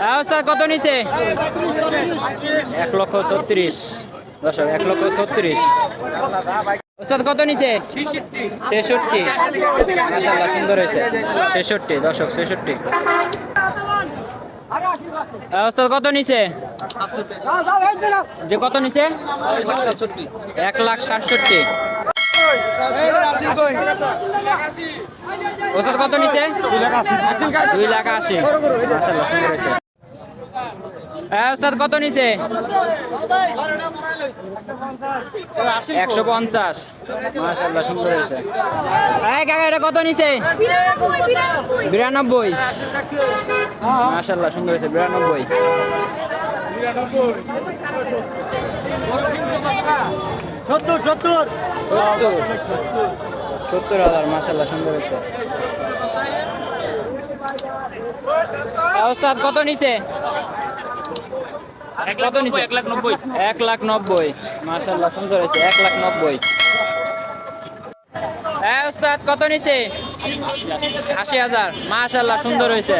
হ্যাঁ কত নিছে? এক লক্ষ ছত্রিশ। দর্শক, এক লক্ষ ছত্রিশ। ওস্তাদ কত নিছে? ছেষট্টি। মাশাআল্লাহ, সুন্দর হয়েছে। ছেষট্টি, দর্শক, ছেষট্টি। ওস্তাদ কত নিছে? যে কত নিছে? এক লাখ সাতষট্টি। কত নিছে? দুই লাখ আশি। মাশাআল্লাহ, সুন্দর হয়েছে। হ্যাঁ ওস্তাদ কত নিছে? একশো পঞ্চাশ। মাশাআল্লাহ সুন্দর হয়েছে। হ্যাঁ কাকা এটা কত নিছে? বিরানব্বই। মাশাআল্লাহ সুন্দর হয়েছে বিরানব্বই। সত্তর সত্তর। সত্তর। হাজার মাশাআল্লাহ সুন্দর হয়েছে। হ্যাঁ, কত নিছে? কত নিছে এক লাখ নব্বই। এক লাখ নব্বই। মাশাআল্লাহ, সুন্দর হয়েছে, এক লাখ নব্বই। হ্যাঁ ওস্তাদ, কত নিছে? আশি হাজার। মাশাল্লাহ সুন্দর হয়েছে।